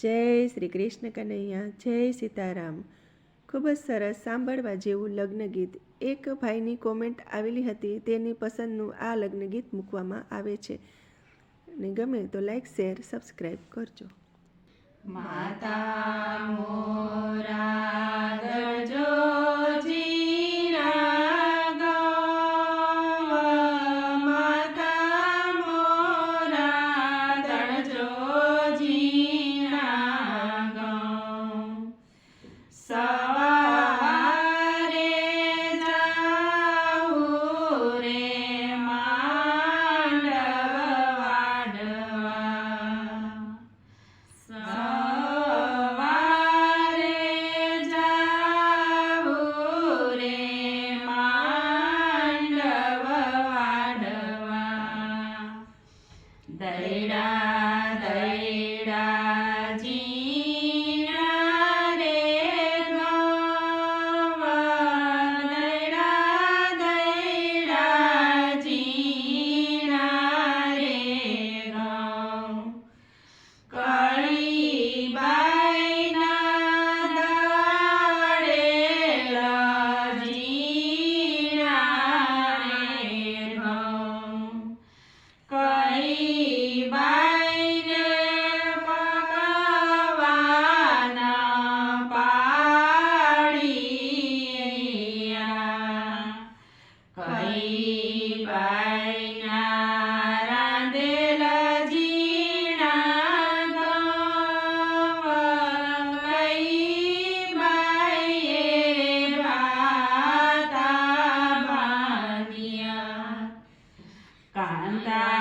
જય શ્રી કૃષ્ણ કનૈયા, જય સીતારામ. ખૂબ જ સરસ સાંભળવા જેવું લગ્ન ગીત. એક ભાઈની કોમેન્ટ આવેલી હતી, તેની પસંદનું આ લગ્ન ગીત મૂકવામાં આવે છે. ને ગમે તો લાઈક શેર સબસ્ક્રાઈબ કરજો. માતા ಮಾತಾ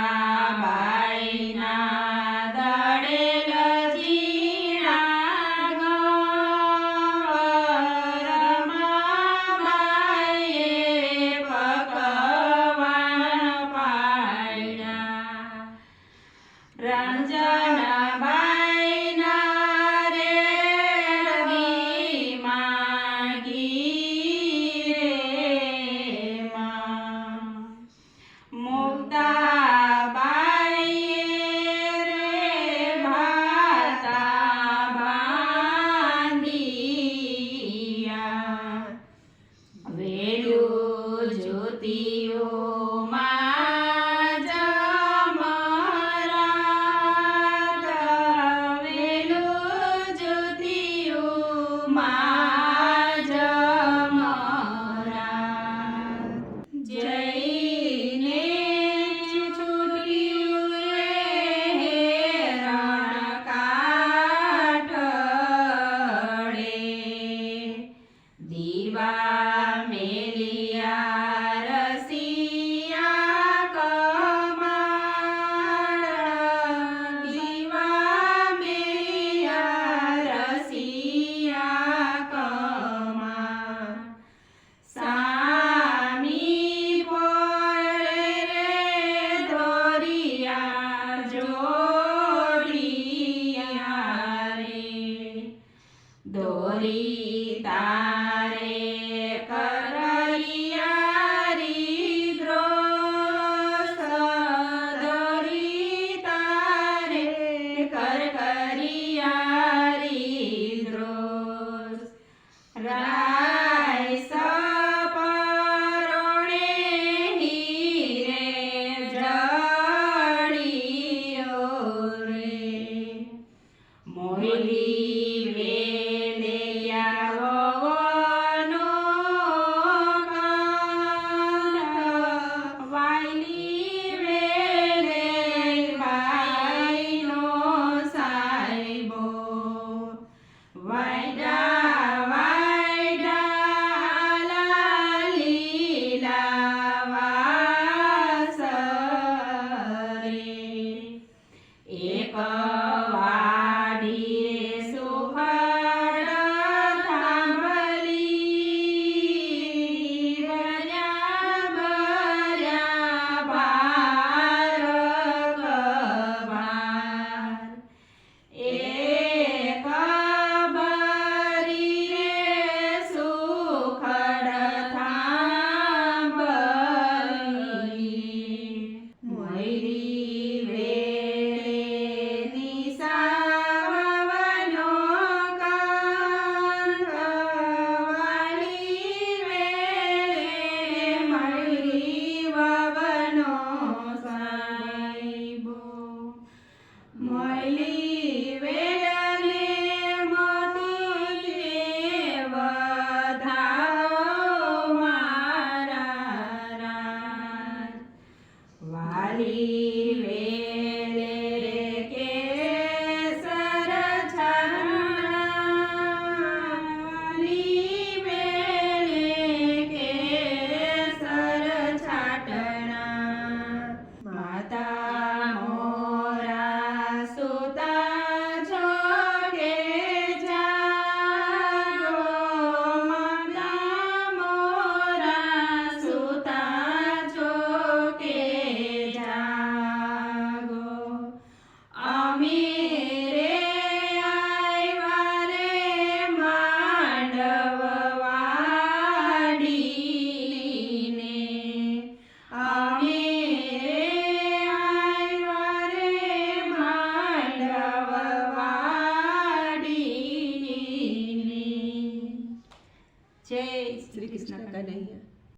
દોરી તા